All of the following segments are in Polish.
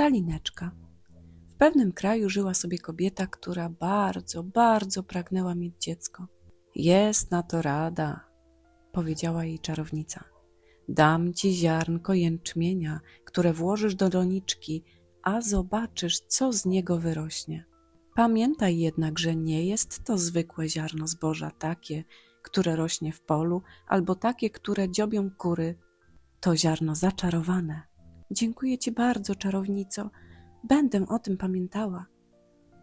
Calineczka. W pewnym kraju żyła sobie kobieta, która bardzo, bardzo pragnęła mieć dziecko. Jest na to rada, powiedziała jej czarownica. Dam ci ziarnko jęczmienia, które włożysz do doniczki, a zobaczysz, co z niego wyrośnie. Pamiętaj jednak, że nie jest to zwykłe ziarno zboża, takie, które rośnie w polu, albo takie, które dziobią kury. To ziarno zaczarowane. Dziękuję ci bardzo, czarownico. Będę o tym pamiętała,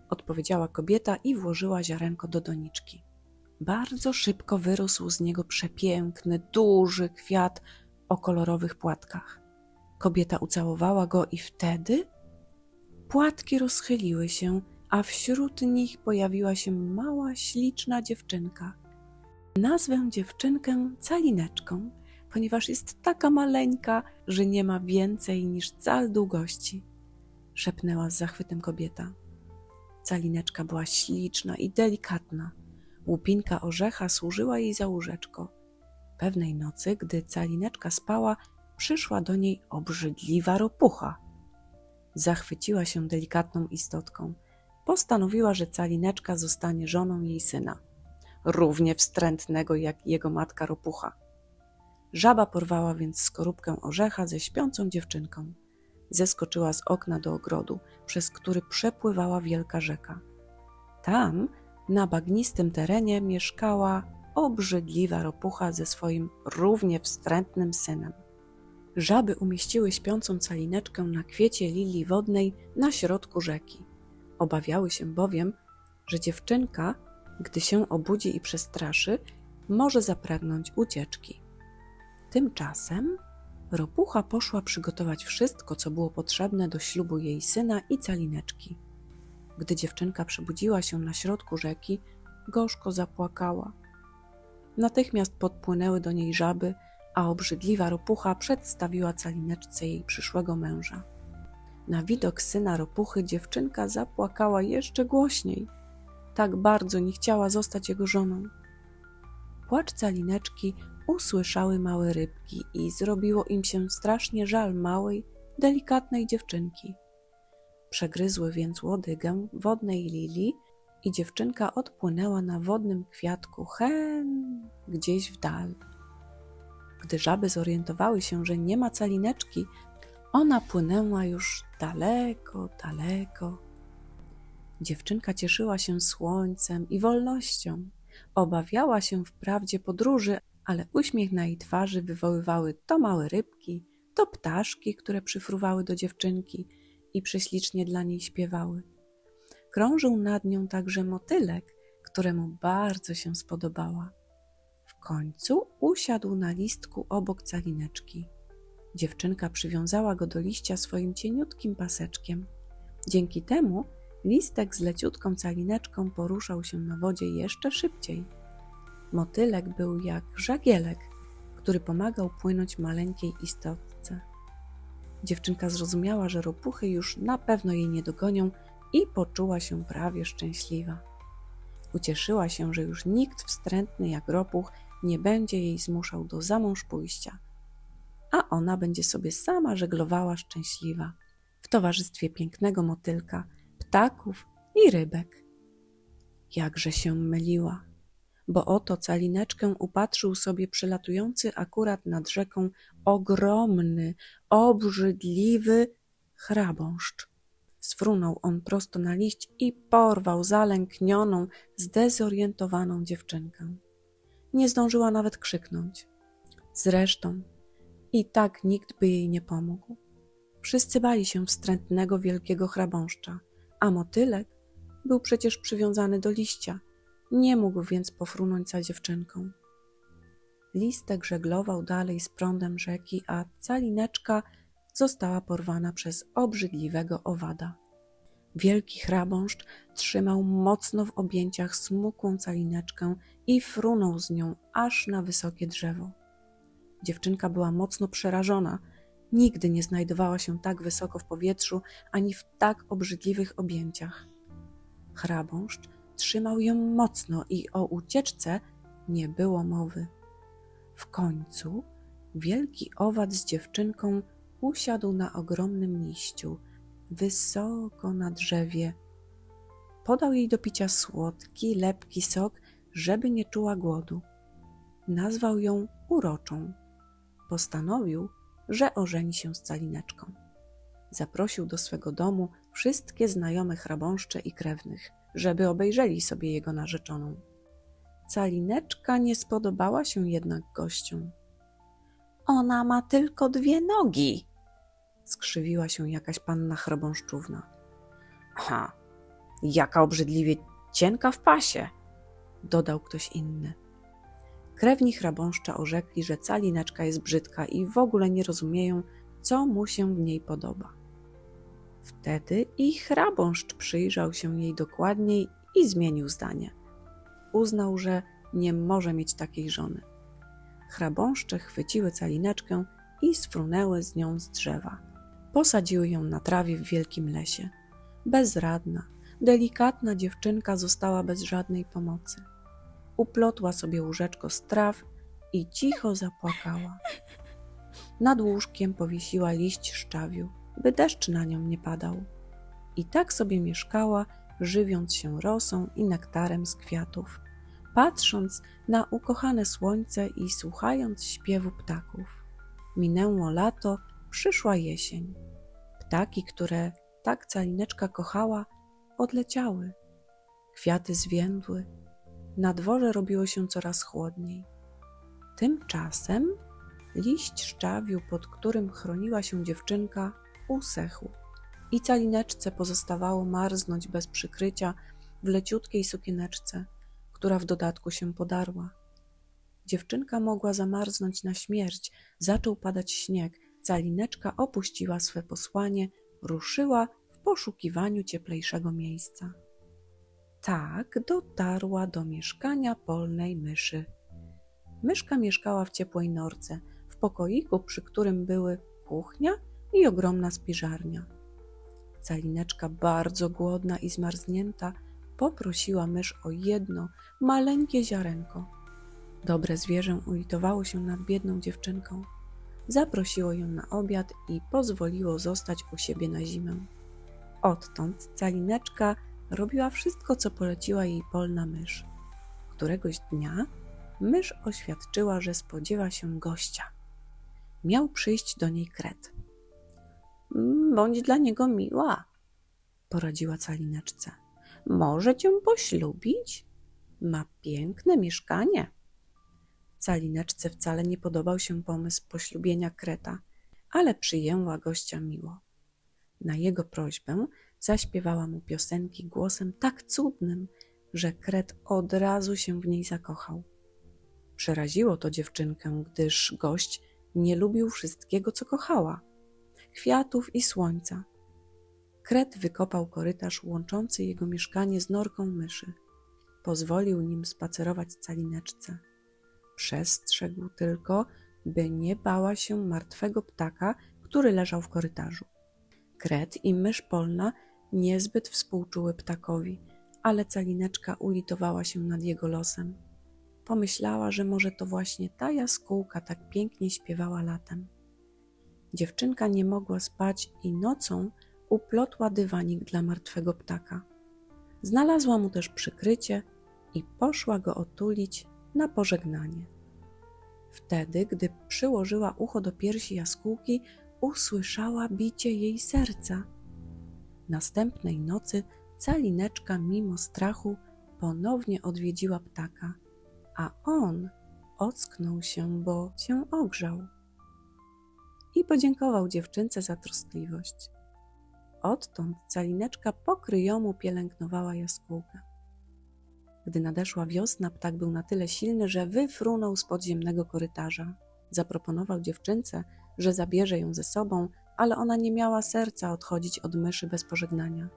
odpowiedziała kobieta i włożyła ziarenko do doniczki. Bardzo szybko wyrósł z niego przepiękny, duży kwiat o kolorowych płatkach. Kobieta ucałowała go i wtedy płatki rozchyliły się, a wśród nich pojawiła się mała, śliczna dziewczynka. Nazwę dziewczynkę calineczką, ponieważ jest taka maleńka, że nie ma więcej niż cal długości, szepnęła z zachwytem kobieta. Calineczka była śliczna i delikatna. Łupinka orzecha służyła jej za łóżeczko. Pewnej nocy, gdy calineczka spała, przyszła do niej obrzydliwa ropucha. Zachwyciła się delikatną istotką. Postanowiła, że calineczka zostanie żoną jej syna, równie wstrętnego jak jego matka ropucha. Żaba porwała więc skorupkę orzecha ze śpiącą dziewczynką. Zeskoczyła z okna do ogrodu, przez który przepływała wielka rzeka. Tam, na bagnistym terenie, mieszkała obrzydliwa ropucha ze swoim równie wstrętnym synem. Żaby umieściły śpiącą calineczkę na kwiecie lilii wodnej na środku rzeki. Obawiały się bowiem, że dziewczynka, gdy się obudzi i przestraszy, może zapragnąć ucieczki. Tymczasem ropucha poszła przygotować wszystko, co było potrzebne do ślubu jej syna i calineczki. Gdy dziewczynka przebudziła się na środku rzeki, gorzko zapłakała. Natychmiast podpłynęły do niej żaby, a obrzydliwa ropucha przedstawiła calineczce jej przyszłego męża. Na widok syna ropuchy dziewczynka zapłakała jeszcze głośniej. Tak bardzo nie chciała zostać jego żoną. Płacz calineczki usłyszały małe rybki i zrobiło im się strasznie żal małej, delikatnej dziewczynki. Przegryzły więc łodygę wodnej lilii i dziewczynka odpłynęła na wodnym kwiatku hen gdzieś w dal. Gdy żaby zorientowały się, że nie ma calineczki, ona płynęła już daleko, daleko. Dziewczynka cieszyła się słońcem i wolnością. Obawiała się wprawdzie podróży, ale uśmiech na jej twarzy wywoływały to małe rybki, to ptaszki, które przyfruwały do dziewczynki i prześlicznie dla niej śpiewały. Krążył nad nią także motylek, któremu bardzo się spodobała. W końcu usiadł na listku obok calineczki. Dziewczynka przywiązała go do liścia swoim cieniutkim paseczkiem. Dzięki temu listek z leciutką calineczką poruszał się na wodzie jeszcze szybciej. Motylek był jak żagielek, który pomagał płynąć maleńkiej istotce. Dziewczynka zrozumiała, że ropuchy już na pewno jej nie dogonią i poczuła się prawie szczęśliwa. Ucieszyła się, że już nikt wstrętny jak ropuch nie będzie jej zmuszał do zamąż pójścia, a ona będzie sobie sama żeglowała szczęśliwa w towarzystwie pięknego motylka, ptaków i rybek. Jakże się myliła, bo oto calineczkę upatrzył sobie przylatujący akurat nad rzeką ogromny, obrzydliwy chrabąszcz. Sfrunął on prosto na liść i porwał zalęknioną, zdezorientowaną dziewczynkę. Nie zdążyła nawet krzyknąć. Zresztą i tak nikt by jej nie pomógł. Wszyscy bali się wstrętnego wielkiego chrabąszcza, a motylek był przecież przywiązany do liścia, nie mógł więc pofrunąć za dziewczynką. Listek żeglował dalej z prądem rzeki, a calineczka została porwana przez obrzydliwego owada. Wielki chrabąszcz trzymał mocno w objęciach smukłą calineczkę i frunął z nią aż na wysokie drzewo. Dziewczynka była mocno przerażona. Nigdy nie znajdowała się tak wysoko w powietrzu ani w tak obrzydliwych objęciach. Chrabąszcz trzymał ją mocno i o ucieczce nie było mowy. W końcu wielki owad z dziewczynką usiadł na ogromnym liściu, wysoko na drzewie. Podał jej do picia słodki, lepki sok, żeby nie czuła głodu. Nazwał ją uroczą. Postanowił, że ożeni się z calineczką. Zaprosił do swego domu wszystkie znajome chrabąszcze i krewnych, żeby obejrzeli sobie jego narzeczoną. Calineczka nie spodobała się jednak gościom. Ona ma tylko dwie nogi, skrzywiła się jakaś panna chrobąszczówna. Ha, jaka obrzydliwie cienka w pasie, dodał ktoś inny. Krewni chrabąszcza orzekli, że calineczka jest brzydka i w ogóle nie rozumieją, co mu się w niej podoba. Wtedy i chrabąszcz przyjrzał się jej dokładniej i zmienił zdanie. Uznał, że nie może mieć takiej żony. Chrabąszcze chwyciły calineczkę i sfrunęły z nią z drzewa. Posadziły ją na trawie w wielkim lesie. Bezradna, delikatna dziewczynka została bez żadnej pomocy. Uplotła sobie łóżeczko z traw i cicho zapłakała. Nad łóżkiem powiesiła liść szczawiu, by deszcz na nią nie padał. I tak sobie mieszkała, żywiąc się rosą i nektarem z kwiatów, patrząc na ukochane słońce i słuchając śpiewu ptaków. Minęło lato, przyszła jesień. Ptaki, które tak calineczka kochała, odleciały. Kwiaty zwiędły. Na dworze robiło się coraz chłodniej. Tymczasem liść szczawiu, pod którym chroniła się dziewczynka, usechł i calineczce pozostawało marznąć bez przykrycia w leciutkiej sukieneczce, która w dodatku się podarła. Dziewczynka mogła zamarznąć na śmierć, zaczął padać śnieg, calineczka opuściła swe posłanie, ruszyła w poszukiwaniu cieplejszego miejsca. Tak dotarła do mieszkania polnej myszy. Myszka mieszkała w ciepłej norce, w pokoiku, przy którym były kuchnia i ogromna spiżarnia. Calineczka, bardzo głodna i zmarznięta, poprosiła mysz o jedno maleńkie ziarenko. Dobre zwierzę ulitowało się nad biedną dziewczynką. Zaprosiło ją na obiad i pozwoliło zostać u siebie na zimę. Odtąd Calineczka robiła wszystko, co poleciła jej polna mysz. Któregoś dnia mysz oświadczyła, że spodziewa się gościa. Miał przyjść do niej kret. Bądź dla niego miła, poradziła calineczce. Może cię poślubić? Ma piękne mieszkanie. Calineczce wcale nie podobał się pomysł poślubienia kreta, ale przyjęła gościa miło. Na jego prośbę zaśpiewała mu piosenki głosem tak cudnym, że kret od razu się w niej zakochał. Przeraziło to dziewczynkę, gdyż gość nie lubił wszystkiego, co kochała kwiatów i słońca. Kret wykopał korytarz łączący jego mieszkanie z norką myszy. Pozwolił nim spacerować calineczce. Przestrzegł tylko, by nie bała się martwego ptaka, który leżał w korytarzu. Kret i mysz polna niezbyt współczuły ptakowi, ale calineczka ulitowała się nad jego losem. Pomyślała, że może to właśnie ta jaskółka tak pięknie śpiewała latem. Dziewczynka nie mogła spać i nocą uplotła dywanik dla martwego ptaka. Znalazła mu też przykrycie i poszła go otulić na pożegnanie. Wtedy, gdy przyłożyła ucho do piersi jaskółki, usłyszała bicie jej serca. Następnej nocy calineczka mimo strachu ponownie odwiedziła ptaka, a on ocknął się, bo się ogrzał i podziękował dziewczynce za troskliwość. Odtąd calineczka pokryjomu pielęgnowała jaskółkę. Gdy nadeszła wiosna, ptak był na tyle silny, że wyfrunął z podziemnego korytarza. Zaproponował dziewczynce, że zabierze ją ze sobą, ale ona nie miała serca odchodzić od myszy bez pożegnania.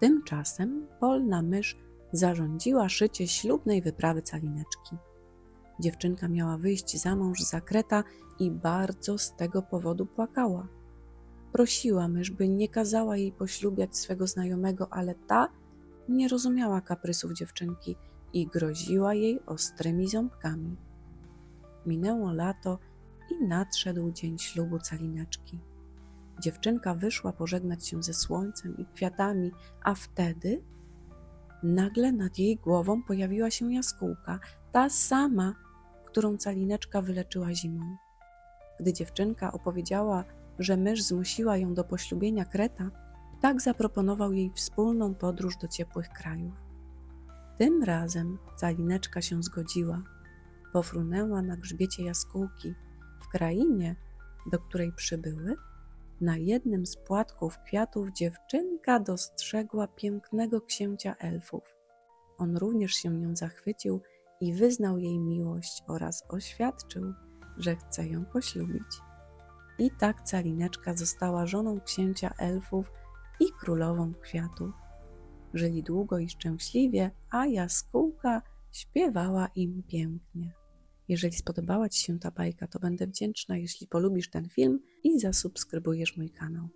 Tymczasem polna mysz zarządziła szycie ślubnej wyprawy calineczki. Dziewczynka miała wyjść za mąż za kreta i bardzo z tego powodu płakała. Prosiła mysz, by nie kazała jej poślubiać swego znajomego, ale ta nie rozumiała kaprysów dziewczynki i groziła jej ostrymi ząbkami. Minęło lato i nadszedł dzień ślubu calineczki. Dziewczynka wyszła pożegnać się ze słońcem i kwiatami, a wtedy nagle nad jej głową pojawiła się jaskółka, ta sama, którą calineczka wyleczyła zimą. Gdy dziewczynka opowiedziała, że mysz zmusiła ją do poślubienia kreta, ptak zaproponował jej wspólną podróż do ciepłych krajów. Tym razem calineczka się zgodziła. Pofrunęła na grzbiecie jaskółki w krainie, do której przybyły. Na jednym z płatków kwiatów dziewczynka dostrzegła pięknego księcia elfów. On również się nią zachwycił i wyznał jej miłość oraz oświadczył, że chce ją poślubić. I tak calineczka została żoną księcia elfów i królową kwiatów. Żyli długo i szczęśliwie, a jaskółka śpiewała im pięknie. Jeżeli spodobała Ci się ta bajka, to będę wdzięczna, jeśli polubisz ten film i zasubskrybujesz mój kanał.